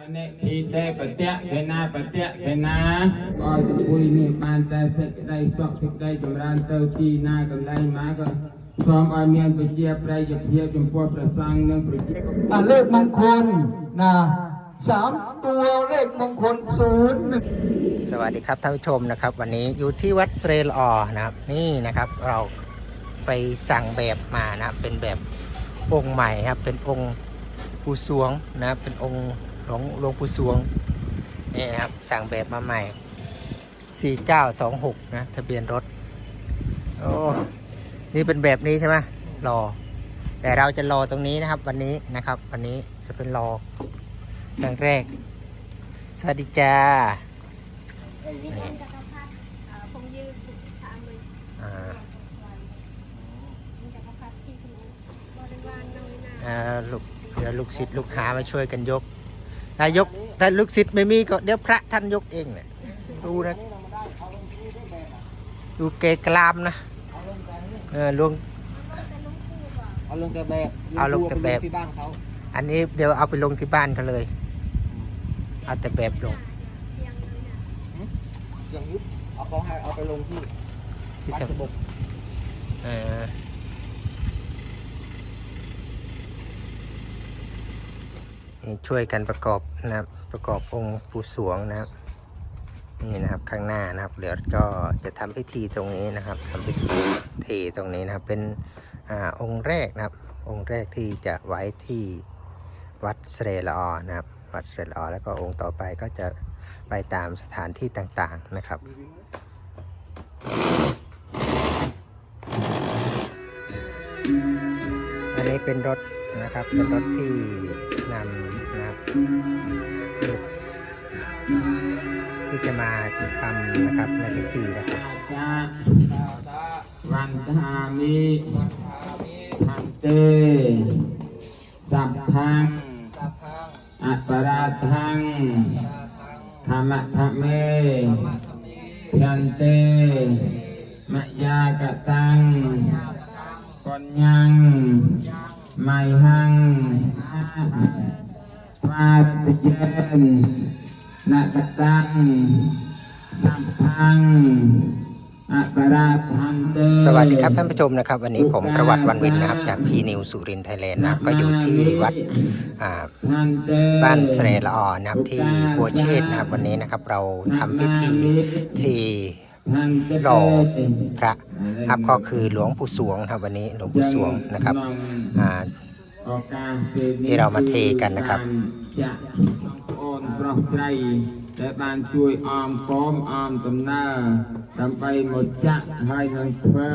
បនិធីទេបតៈខេណាបតៈខេណាឲ្យទៅពុយនេះបានតែសេចក្តីសុខសេចក្តីចម្រើនទៅទីណាកន្លែងណាក៏សូមឲ្យមានវិជ្ជាប្រយោជន៍ភាពចំពោះព្រះសង្ឃនិងប្រជា อ่าเลขมงคลนะสามตัวเลขมงคลศูนย์หนึ่ง สวัสดีครับท่านผู้ชมนะครับ วันนี้อยู่ที่วัดเสรลออนะครับ นี่นะครับเราไปสั่งแบบมานะครับเป็นแบบองค์ใหม่ครับ เป็นองค์ปู่สวงนะครับเป็นองค์ หลวงหลวงปู่สวงนี่นะครับ สั่งแบบมาใหม่4926นะ ทะเบียนรถ โอ้ นี่เป็นแบบนี้ใช่ไหมรอ แต่เราจะรอตรงนี้นะครับ วันนี้นะครับ วันนี้จะเป็นรอครั้งแรก สวัสดีจ้านี่เอ็นจักรพรรดิเอ่อคงยืนทางเลยอ่าเอ็นจักรพรรดิที่คุณบริวารน้องนาเอ่อลูกเดี๋ยวลูกศิษย์ลูกหามาช่วยกันยก ถ้ายกถ้าลูกศิษย์ไม่มีก็เดี๋ยวพระท่านยกเองเนี่ยดูนะดูเกกลามนะเออลวงเอาลงแต่แบบเอาลงแต่แบบที่บ้านเขาอันนี้เดี๋ยวเอาไปลงที่บ้านเขาเลยเอาแต่แบบลงเตียงเลยเนี่ยอย่างนี้เอาเขาให้เอาไปลงที่ที่บ้านสสะบกเออ ช่วยกันประกอบนะครับประกอบองค์ปูสวงนะครับนี่นะครับข้างหน้านะครับเดี๋ยวก็จะทำพิธีตรงนี้นะครับทำพิธีเทตรงนี้นะครับเป็นอองค์แรกนะครับ องค์แรกที่จะไว้ที่วัดเสรลอนะครับวัดเสรลอแล้วก็องค์ต่อไปก็จะไปตามสถานที่ต่างๆนะครับอันนี้เป็นรถนะครับเป็นรถที่ ที่จะมาทำนะครับในพิธีนะครับวันทามิทันเต สัพพัง อัปปราทังธรรมะธรรมเมยันเตมายากตังกอนยังไม่หังาติเย็นนาตตังสัมพังสวัสดีครับท่านผู้ชมนะครับ วันนี้ผมประวัติวันวินนะครับ จากพีนิวสุรินไทยแลนด์นะก็อยู่ที่วัดบ้านเสรละอ่อนที่บัวเชษนะครับวันนี้นะครับ เราทำพิธีที่หล่อพระครับก็คือหลวงปู่สวงครับวันนี้หลวงปู่สวงนะครับ ที่เรามาเทกันนะครับ ចាក់បងប្អូនប្រុសស្រីដែលបានជួយអមកមអមដំណើរដើម្បីមកចាក់ហើយនឹងធ្វើ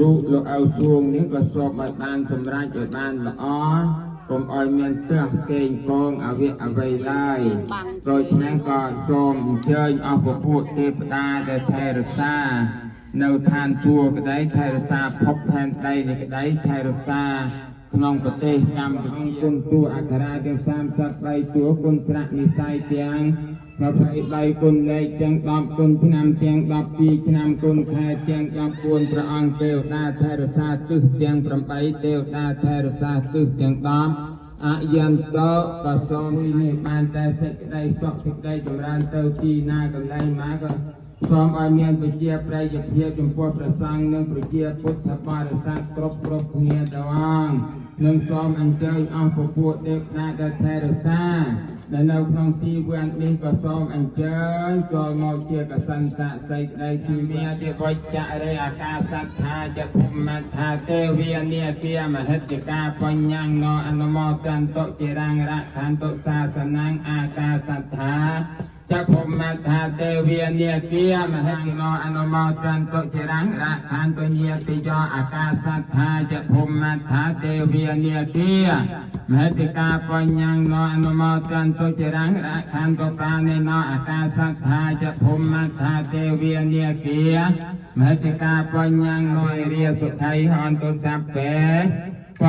រូបលោកឪសួងនេះក៏សូមឲ្យបានសម្រេចឲ្យបានល្អកុំឲ្យមានទើសកេងកងអវៈអវ័យឡើយដូច្នេះក៏សូមអញ្ជើញអស់ពពួកទេវតាដែលថែរក្សា នៅឋានសួគ៌ក្តីថែរក្សាភពផែនដីនេះក្តីថែរក្សា ក្នុងប្រទេសកម្ពុជាគុណទួអក្ខរាទាំង33ទួគុណស្រៈនិស័យទាំង23គុណលេខទាំង10គុណឆ្នាំទាំង12ឆ្នាំគុណខែទាំង14ព្រះអង្គទេវតាថែរក្សាទិសទាំង8ទេវតាថែរក្សាទិសទាំង10អយន្តោក៏សូមនេះបានតែសេចក្តីសុខសេចក្តីចម្រើនទៅទីណាកន្លែងណាក៏សូមឲ្យមានវិជ្ជាប្រយោជន៍ភាពចំពោះព្រះសង្ឃនិងប្រជាពុទ្ធបរិស័ទគ្រប់គ្រប់គ្នាទាំងអង្គ និងសូមអញ្ជើញអស់ពពួកទេវតាដែលថែរក្សាដែលនៅក្នុងទីវេននេះក៏សូមអញ្ជើញចូលមកជាកសិនស័ក្តិសិទ្ធិដីទីមាជាវច្ចៈរេអាកាសត្ថាចភុមត្ថាទេវានិគាមហិតិកាបញ្ញណោអនុមោទន្តុចិរាងរៈខន្តុសាសនាងអាកាស จะพมมาตาเตเวียเนียเกียมหังโนอนุโมตันตุจิรังระทานตุเนียติโยอากาศัทธาจพมมาตาเตเวียเนียเกียมหติกาปัญญังโนอนุโมตันตุจิรังระทานตุปาเนโนอากาศัทธาจพมมาตาเตเวียเนียเกียมหติกาปัญญังโนเรียสุทัยหอนตุสัพเพ ป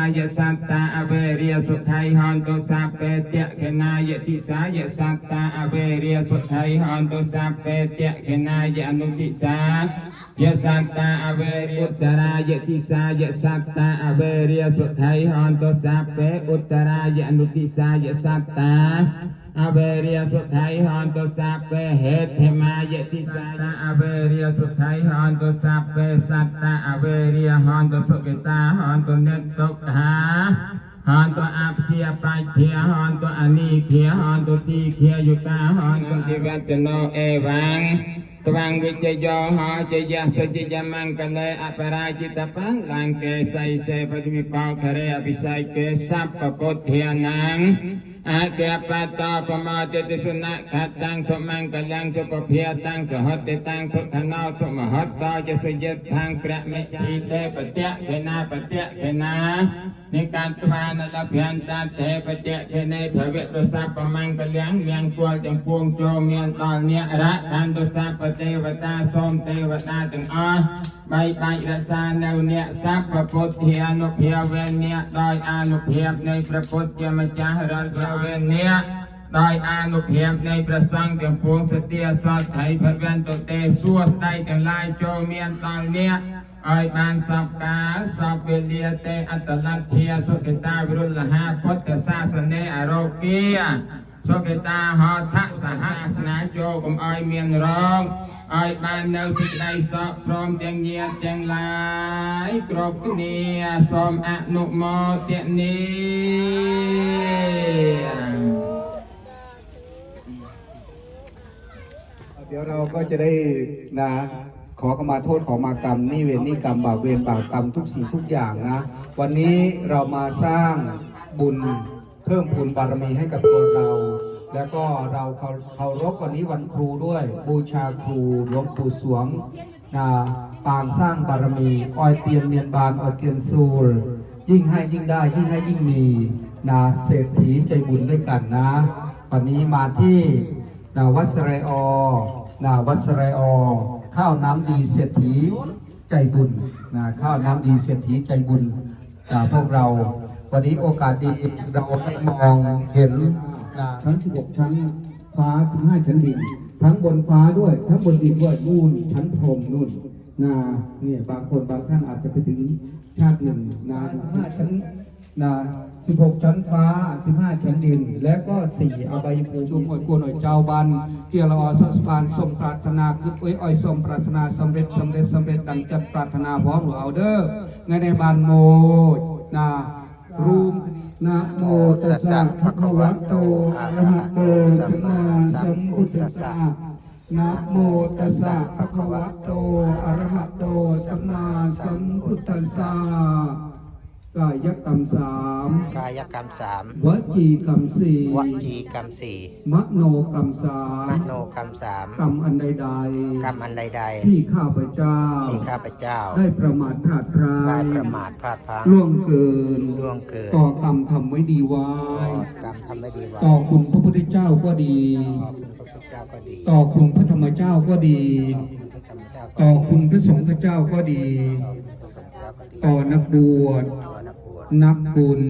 ายะสัตตาอเวริยสุทัยหันตุสัพเพเตะเขนายะติสายะสัตตาอเวริยสุทัยหันตุสัพเพเตะเขนายะอนุติสายะสัตตาอเวริยสรายะติสายะสัตตาอเวริยสุทัยหันตุสัพเพอุตตรายะอนุติสายะสัตตา อเวริยสุทัยหันตุสัพเพเหตุมายติสัตตอเวริยสุทัยหันตุสัพเพสัตตะอเวริยหันตุสุกิตาหันตุเนตตุกหาหันตุอาภิยปัจเทียหันตุอนีเขียหันตุตีเขียยุตาหันตุจิวัตโนเอวังตวังวิจโยหาจยะสจิยมังกันเลอปราจิตปังลังเกไสเสปฏิวิปาวคเรอภิไสเกสัพปปุทเทียนัง อาเกปัตตาปมาเตติสุนัขัดตังสมังกัลังสุปเพียตังสหัตติตังสุธนาสุมหัตตาจะสุยตทางประเมจีเตปเตะเทนาปเตะเทนา និកាត្វានលភន្តាទេបតិធិនេភវៈទសពមង្គលំលំគល់ទាំងពួងចូលមានដល់អ្នករៈតាមទសពទេវតាសូមទេវតាទាំងអស់បីបាច់រក្សានៅអ្នកសពពុទ្ធានុភាវេនៈដោយអនុភាពនៃព្រះពុទ្ធជាម្ចាស់រដ្ឋភាវេនៈដោយអនុភាពនៃព្រះសង្ឃទាំងពួងសទាសតថៃភវន្តទេសួស្ដីទាំងឡាយចូលមានដល់អ្នក ឲ្យបានសពកាលសពវេលាទេអត្តលទ្ធិសុគតាវិរុលហាពុទ្ធសាសនេអរោគាសុគតាហថសហស្នាចូលកុំឲ្យមានរង ឲ្យបាននៅសេចក្តីសុខព្រមទាំងញាតិទាំងឡាយគ្រប់គ្នាសូមអនុមោទនា เดี๋ยวเราก็จะได้นะ ขอขมาโทษขอมากรรมนี่เวรนี่กรรมบาปเวรบาปกรรมทุกสิ่งทุกอย่างนะ วันนี้เรามาสร้างบุญเพิ่มพูนบารมีให้กับตัวเรา แล้วก็เราเคารพวันนี้วันครูด้วย บูชาครูหลวงปู่สวงนะปางสร้างบารมีออยเตียนเมียนบานออยเตียนซูลยิ่งให้ยิ่งได้ยิ่งให้ยิ่งมีนะเศรษฐีใจบุญด้วยกันนะ วันนี้มาที่นาวัดสไรออนาวัดสไรออ ข้าวน้ำดีเศรษฐีใจบุญนะข้าวน้ำดีเศรษฐีใจบุญนะพวกเรา วันนี้โอกาสดีเราได้มองเห็นนะทั้ง 16 ชั้นฟ้า 15 ชั้นดิน ทั้งบนฟ้าด้วย ทั้งบนดินด้วยนู่นชั้นพรหมนู่นนะเนี่ยบางคนบางท่านอาจจะไปถึงชาติหนึ่งนะ15ชั้น นะ16 ชั้นฟ้า 15 ชั้นดิน และก็ 4 อบายภูมิจุมหวยกวนหน่อยเจ้าบันเจียรอสัสพานสมปรารถนาคืออ้อยอ้อยสมปรารถนาสำเร็จสำเร็จสำเร็จดังจัดปรารถนาพร้อมหรือเอาเด้อไงในบานโมนะรูมนะโมตัสสะภะคะวะโตอะระหะโตสัมมาสัมพุทธัสสะนะโมตัสสะภะคะวะโตอะระหะโตสัมมาสัมพุทธัสสะ กายกรรมสามกายกรรมสามวจีกรรมสี่วจีกรรมสี่มโนกรรมสามมโนกรรมสามกรรมอันใดกรรมอันใดๆที่ข้าพเจ้าๆที่ข้าพเจ้า ได้ประมาทพลาดพลาได้ดประมาทพลาดพลั้งล่วงเกินล่วงเกินต่อกรรมทำไว้ดีไว้กรรมทำไม่ดีไว้ต่อคุณพระพุทธเจ้าก็ดี ต่อคุณพระพุทธเจ้าก็ดี ต่อคุณพระธรรมเจ้าก็ดีต่อ ต่อคุณพระสงฆ์เจ้าก็ดีต่อคุณพระเจ้าก็ดี ต่อนักบวชนักบุญ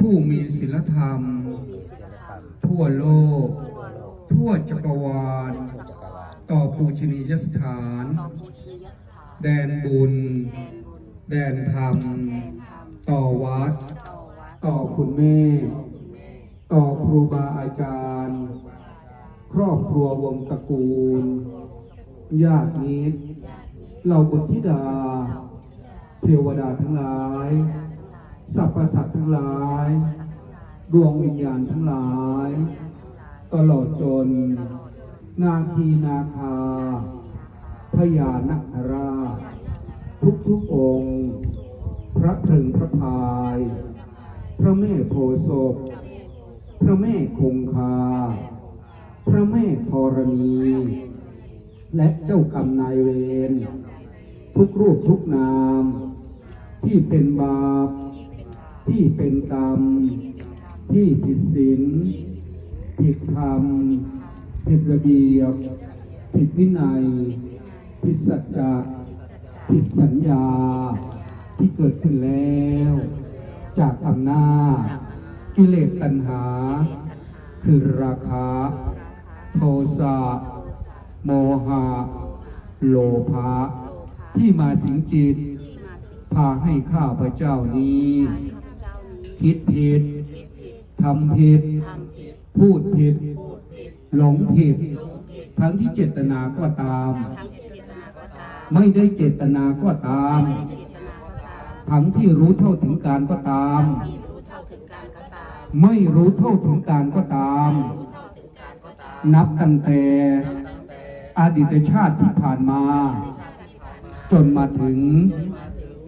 ผู้มีศีลธรรม ทั่วโลกทั่วจักรวาลทั่วจักรวาล ต่อปูชนียสถาน แดนบุญ แดนธรรม ต่อวัด ต่อคุณแม่ ต่อครูบาอาจารย์ ครอบครัววงตระกูล ญาติมิตรเหล่าบุตรธิดา เทวดาทั้งหลาย สรรพสัตว์ทั้งหลาย ดวงวิญญาณทั้งหลาย ตลอดจน นาคีนาคาพญานาคราช ทุกทุกองค์ พระพึงพระพาย พระแม่โพศพพระแม่คงคา พระแม่ธรณี และเจ้ากรรมนายเวรทุกรูปทุกนาม ที่เป็นบาป ที่เป็นกรรม ที่ผิดศีลผิดธรรม ผิดระเบียบ ผิดวินัย ผิดสัจจะผิดสัญญาที่เกิดขึ้นแล้ว จากอำนาจกิเลสตัณหา คือราคะ โทสะ โมหะโลภะที่มาสิงจิต พาให้ข้าพเจ้านี้ คิดผิดทำผิด พูดผิด หลงผิด ทั้งที่เจตนาก็ตาม ไม่ได้เจตนาก็ตาม ทั้งที่รู้เท่าถึงการก็ตาม ไม่รู้เท่าถึงการก็ตาม นับตั้งแต่ อดีตชาติที่ผ่านมา จนมาถึง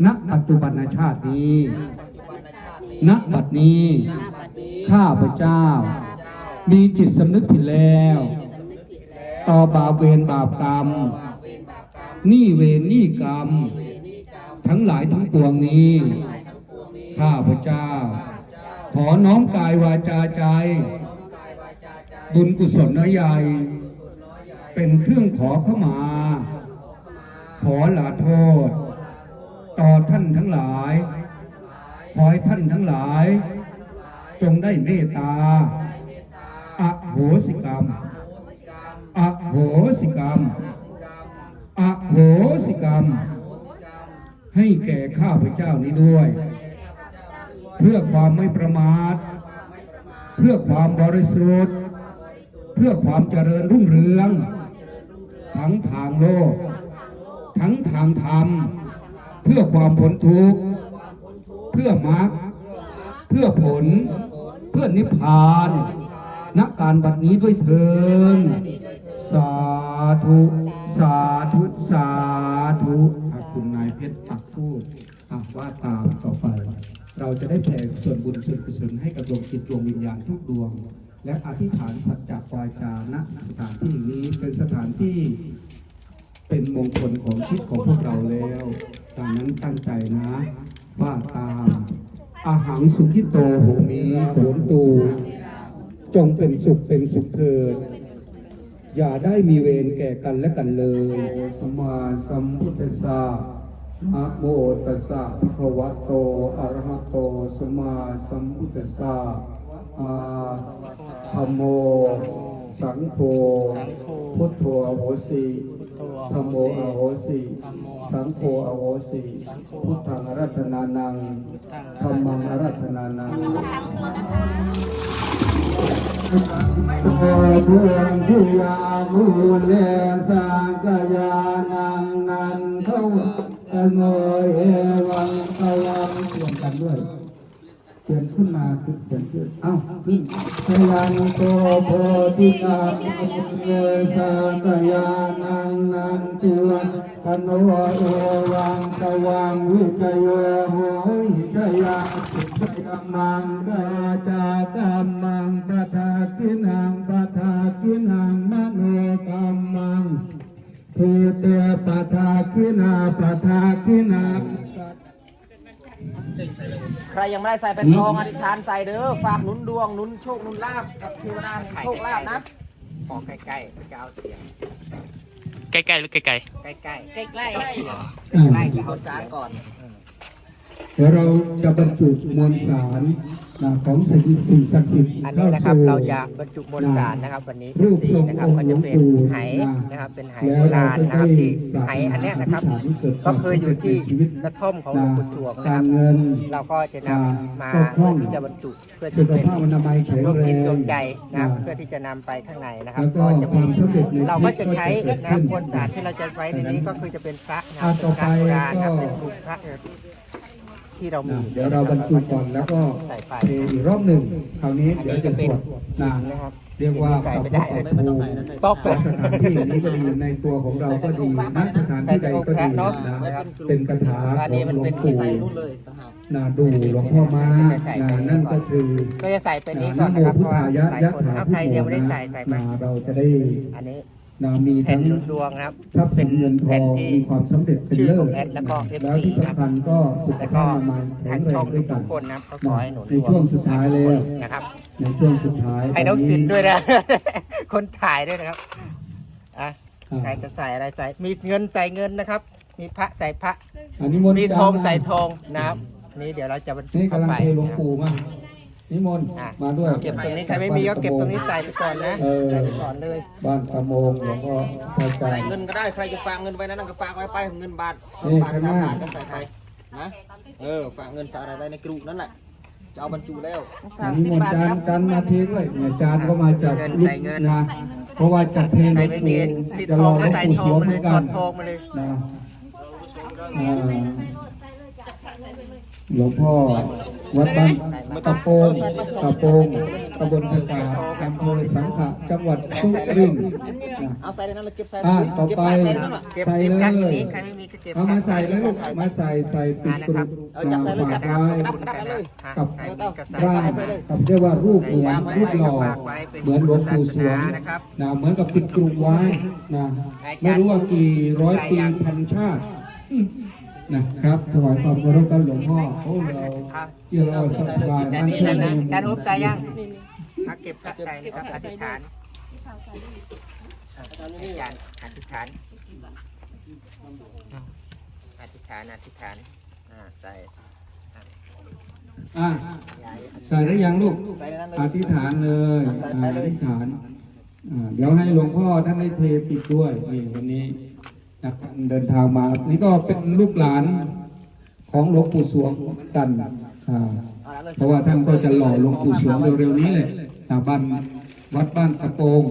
ณปัจจุบันชาตินี้ ณบัดนี้ ข้าพเจ้า มีจิตสำนึกผิดแล้ว ต่อบาปเวรบาปกรรม นี่เวรนี่กรรม ทั้งหลายทั้งปวงนี้ ข้าพเจ้า ขอน้อมกายวาจาใจ บุญกุศลน้อยใหญ่ เป็นเครื่องขอเข้ามา ขอลาโทษ ต่อท่านทั้งหลาย ขอให้ท่านทั้งหลาย จงได้เมตตาอโหสิกรรมอโหสิกรรมอโหสิกรรม ให้แก่ข้าพเจ้านี้ด้วย เพื่อความไม่ประมาท เพื่อความบริสุทธิ์ เพื่อความเจริญรุ่งเรือง ทั้งทางโลก ทั้งทางธรรม เพื่อความพ้นทุกข์ เพื่อมรรคเพื่อผล เพื่อนิพพานณการบัดนี้ด้วยเถินสาธุ สาธุ สาธุอะคุณนายเพชรปักพูดอะว่าตามต่อไป เราจะได้แผ่ส่วนบุญส่วนกุศลให้กับดวงจิตดวงวิญญาณทุกดวง และอธิษฐานสัจจะวาจาณสถานที่นี้เป็นสถานที่เป็นมงคลของชีวิตของพวกเราแล้วดังนั้นตั้งใจนะว่าตามอาหารสุขิโตโหมีโหนตูจงเป็นสุขเป็นสุขเถิด อย่าได้มีเวรแก่กันและกันเลยสมมาสัมพุทธัสสะนะโมตัสสะภะคะวะโตอะระหะโตสมมาสัมพุทธัสสะ อาธัมโม สังโฆพุทโธอโหสิธัมโมอโหสิสังโฆอโหสิพุทธังอารัตนานังธัมมังอารัตนานังโอดวงที่ยามูเลสังกยานังนันทวังโงเอวังตวังเปลี่ยนกันด้วย เปลี่ยนขึ้นมาขึ้นเปลี่ยนขึ้นเอ้าขึ้นพยันโตโพธิกาเลสังกยานังนันติวังพนโวเอวังตวังวิจโยโหหิจยาสุขกัมมังกาจากัมมังปะทากินังปะทากินังมโนกัมมังภูเตปะทากินาปะทากินัง ใครยังไม่ได้ใส่เป็นทองอธิษฐานใส่เด้อฝากหนุนดวงหนุนโชคหนุนลาบกับเทวดาแห่งโชคลาภนะขอใกล้ๆจะเอาเสียงใกล้ๆหรือไกลใกล้ๆใกล้ๆใกล้ๆใกล้อ่าๆจะเอาสารก่อน เดี๋ยวเราจะบรรจุมวลสารนะ ของสิ่งสิ่งศักดิ์สิทธิ์อันนี้นะครับเข้สู่เราจะบรรจุมวลสารนะครับ วันนี้รูปทรงนะครับองค์ก็หลจะวงเป็นปู่ไหนะนะครับเป็นไหแล้วโบราณเราจะนะครับที่ได้ไหอันเนี้ยนะครับอธิษฐานให้เกิดคก็วามคืออยู่ที่สำเร็จในชีวิตกระท่อมของหลวงปู่สวงนะกาครรับเงินเราก็จะนำมาก็คล่เพื่อองที่จะบรรจุเพื่อสุที่ขเป็นภาพอนามัยแข็งดวงแรจิตงดวงใจนะครับอ่าเพื่อที่จะนำไปข้างในนะครับแล้วก็จะความสำเร็จในเราก็จะชีวิตใช้ก็จะเกิดนะครับขึ้นมวลสารที่เราจะไว้ในนี้ก็คือจะเป็นพระนะคอ่ารับต่เป็อนพไประโบราณนะครับก็เป็นรูปพระ ที่เรามีเดี๋ยวเราบรรจุก่อนแล้วก็ใส่ไปเทอีกรอบหนึ่งคราวนี้อันเดี๋นี้ยวจะจะสเป็นวดนานนะครับเรียกว่าใส่ไม่ได้เลยไม่ต้องใส่นะตอกสถานที่นี้ก็ดีในตัวของเราก็ดีณสถานที่ใดก็ดีนะเป็นคาถาอันขอนี้งมันหลวเป็งนปู่ใส่นู่นเลยต่างหากนาดูหลวงพ่อมานานั่นก็คือก็จะใส่เป็นนี้นาก่อนโมนะครับพุเพทราะว่าธายะหลายยะคนถาถ้าพุใครทโธยังไม่ได้นะใส่ใส่ไปนาเราจะได้อันนี้ นามีแผ่ทั้นงหนุนดวงนะครับทรัพย์สินเงินทแผ่อนงที่มีความสำเร็จเป็นชื่อเลิขศองแอดแล้วก็ FC แล้วที่สำคัญก็สุขแล้วก็ภาพอนามัยแข็ทางงแรช่องงด้วยทุกักนคนนะครับก็ขอให้หนุนในช่วงสุดท้ายแล้วนะครับ ในช่วงสุดท้ายให้น้องตสินด้วยนะคนถ่ายด้วยนะครับอะอ่าใครจะใส่อะไรใส่มีเงินใส่เงินนะครับ มีพระใส่พระอันนี้มนต์มีจาธงมาใส่ธงนะครับนี่เดี๋ยวเราจะบรรจุนี่เข้ากำลังไปเทหลวงปู่มา นิมนต์อะ มาด้วยเก็บตรงนี้ใครไม่มีก็เก็บตรงนี้ใส่ไปก่อนนะเออใส่ไปก่อนเลย บ้านกระโมงหลวงพ่อพระอาจารใส่ย์ เงินก็ได้ใครจะฝากเงินไว้นั้นก็ฝากไว้ไปเงินบาทนี่บาทข้างหสาน้ามบาทก็ใส่ไปนะเออฝากเงินฝากอะไรไว้ในกรุนั่นแหละจะเอาบรรจุแล้วอันนี้มนต์จานจานมาเทด้วยเนี่ยจานก็มาจากลูกนะเพราะว่าจัดเทหใคลรวงไม่มีปู่ติดจะทรอองหลก็วงใส่ปู่ทสองวงมาเหเลมืยอนถกัอนดทองมาเลย นะใส่เลยอ่าใส่เลยจ้ะใส่เลยเลยหลวงพ่อ วัดบ้านตะโปงตะโปงตำบลสกาอำเภอสังขะจังหวัดสุรินทร์นะเอาใส่ในนั้นแล้วเก็บใส่อ่าต่อไปเก็บใส่ในนั้นน่ะเก็บใส่เก็บเลแพ็คยนี้ใครไม่มีก็เก็บเอามาใส่แล้วลูกมาใส่ใส่ปิดกรุบเอาจับใส่เลยจับฝากระไว้ดับกระดับเลยกับใครมีก็ใส่ร่างกับเรียกว่ารูปเหมือนรูปหล่อเหมือนหลวงปู่สวงนะเหมือนกับปิดกรุบไว้นะไม่รู้ว่ากี่ร้อยปีพันชาติ นะครับ ถวายความเคารพกันหลวงพ่อโอ้เราเกี่ยวเราสบายแต่มันนี่เพื่อนะนนะการอุบใส่ยังมาเก็บพระใส่นะครับอธิษฐานที่เขาใส่เลยอาจารย์อธิษฐานอธิษฐานอธิษฐานอ่าใส่อะใส่ได้ยังลูกใส่ในนั้นเลยอธิษฐานเลยใส่อ่าไปอเลยธิษฐานอ่าเดี๋ยวให้หลวงพ่อท่านได้เทปิดด้วยนี่วันนี้ นะเดินทางมา นี่ก็เป็นลูกหลานของหลวงปู่สวงเหมือนกันเพราะว่าท่านก็จะหล่อหลวงปู่สวงเร็วๆนี้เลยนะบ้านวัดบ้านตะโปง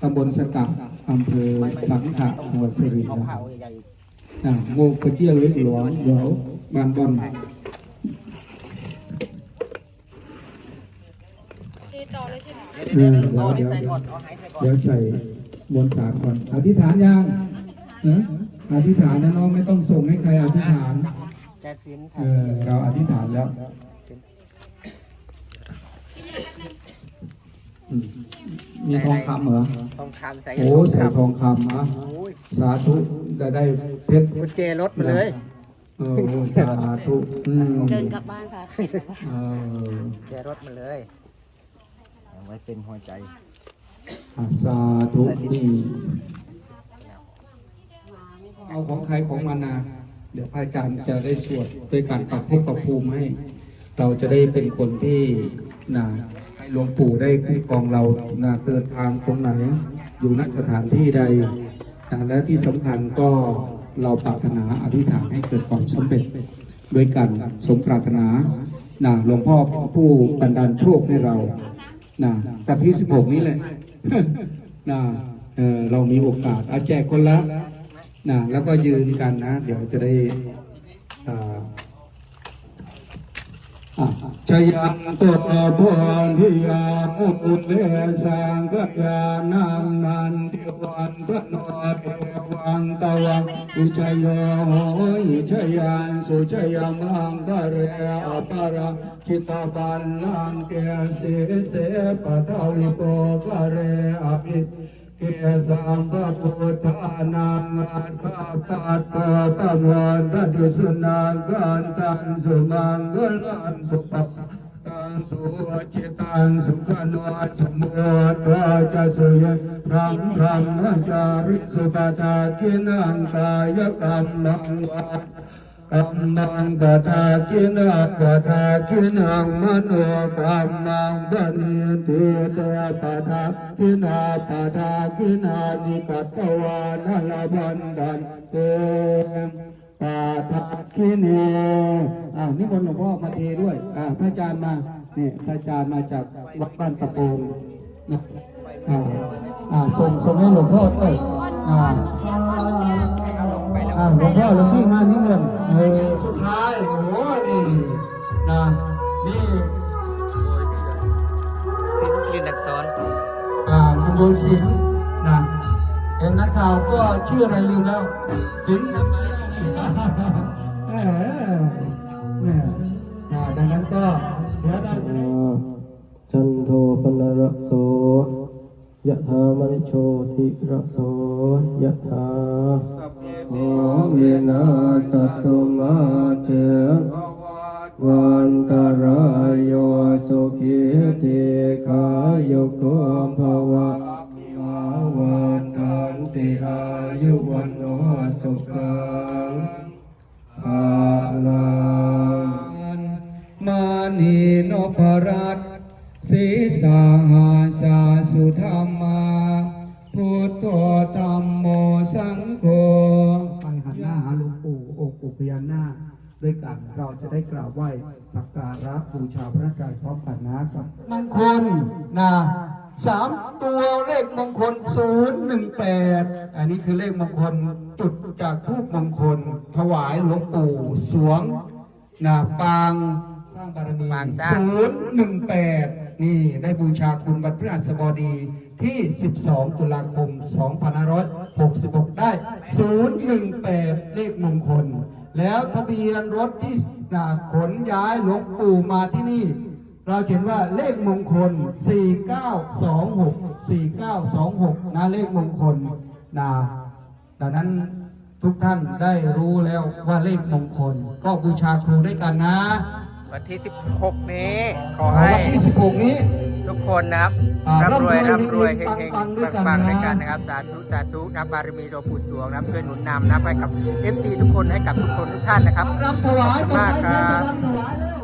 ตำบลสกัดอำเภอสังขะจังหวัดสุรินทร์นะโมกระเจียวเล็กหลวงเดี๋ยวบ้านบอนต่อเลยใช่ไหมเดี๋ยวเดี๋ยวเดี๋ยวเอาอันนี้ใส่ ก่อนเอาไหใส่ก่อนเดี๋ยวใส่มวลสารก่อน อธิษฐานยังเนอะอธิษฐานนะน้องไม่ต้องส่งให้ใครอธิษฐานแกสินเออเราอธิษฐานแล้วอืมมีทองคำเหรอทองคำใส่โอ้ใส่ทองคำนะสาธุจะได้เพชรกุญแจรถมาเลยเออสาธุอืมเดินกลับบ้านค่ะเออกุญแจรถมาเลยเอาไว้เป็นหัวใจอะ สาธุนี่เอาของใครของมันนะเดี๋ยวพระอาจารย์จะได้สวดด้วยการปรับภพปรับภูมิให้ เราจะได้เป็นคนที่นะให้หลวงปู่ได้คุ้มครองเรานะเดินทางตรงไหน อยู่ณสถานที่ใดนะและที่สำคัญก็เราปรารถนาอธิษฐานให้เกิดความสำเร็จด้วยกันสมปรารถนานะหลวงพ่อเป็นผู้บันดาลโชคให้เรานะแต่ที่ 16 นี้แหละ นะเออเรามีโอกาสเอาแจกคนละนะแล้วก็ยืนกันนะ เดี๋ยวจะได้อ่า ชยังตุตพรทิยามุตุเลสังกัจญานังนันทิวันตโนเทวังตวังอุชยโยหยชยันสุชยมังกะเรอปารังจิตาบัลลังเกสิเสปะทาวิโปกะเรอภิ เกสัมภพุทธานังอัตถาตัตตะปะวันตัดุสุนังกันตังสุมังกลันสุปปตังสุวัจิตังสุขันวัสมุตตะจะสุยพรังพรังมัจาริสุปตากินังกายกรรมังวัฏ กัมมังปะทากินาปะทากินังมโนกรรมังปณิติเตปะทากินาปะทากินานิกัตวานาลบันดันเตปะทากินีอ่านิมนต์หลวงพ่อมาเทด้วยอ่าพระอาจารย์มานี่พระอาจารย์มาจากวัดบ้านตะโปงนะอ่าอ่าส่งส่งให้หลวงพ่อด้วยอ่า อ่าหลวงพ่อหลวงพี่มานิมนต์เออสุดท้ายโอ้โหนี่นะนี่สินลินอักษรอ่าคุณโยมสินนะเห็นนักข่าวก็ชื่ออะไรลืมแล้วสินทำไมเออเนี่ยอ่าดังนั้นก็เดี๋ยวได้จันโทปนระโสยะถามณิโชติระโสยะถา โอเวนัสตุมาเตวันตารายโยสุขีเทกายโกภวะวาวันตันติอายุวันโนสุขังภาลังมานีนพรัตน์สีสาหาสาสุธรรมา พุทโธธรรมโมสังโฆไปหันหน้าหาหลวงปู่องค์ปู่พญานาคด้วยกันเราจะได้กราบไหว้สักการะบูชาพระกายพร้อมกันนะครับมงคลนะสามตัวเลขมงคลศูนย์หนึ่งแปดอันนี้คือเลขมงคลจุดจากทูปมงคล ถวายหลวงปู่สวงนาปางสร้างบารมีปางสร้างศูนย์หนึ่งแปดนี่ได้บูชาคุณวันพฤหัสบดี ที่ 12 ตุลาคม 2566 ได้ 018 เลขมงคล แล้วทะเบียนรถที่ขนย้ายหลวงปู่มาที่นี่ เราเห็นว่าเลขมงคล 4926 4926 นะเลขมงคลนะดังนั้นทุกท่านได้รู้แล้วว่าเลขมงคล ก็บูชาครูด้วยกันนะ วันที่ 16 นี้ขอขอให้วันที่ 16 นี้ ทุกคนนะครับอ่าร่ำรวยร่ำร่ำรรววยยเฮเฮงงๆๆปังๆด้วยกันปังๆนะด้วยกันนะครับ สาธุสาธุนับบารมีหลวงปู่สวงนะครับช่วยหนุนนำนะครับให้กับ FC ทุกคนให้กับทุกคนทุกท่านนะครับรำถวายต่อไปขอบคุณมากครับรำถวายแล้ว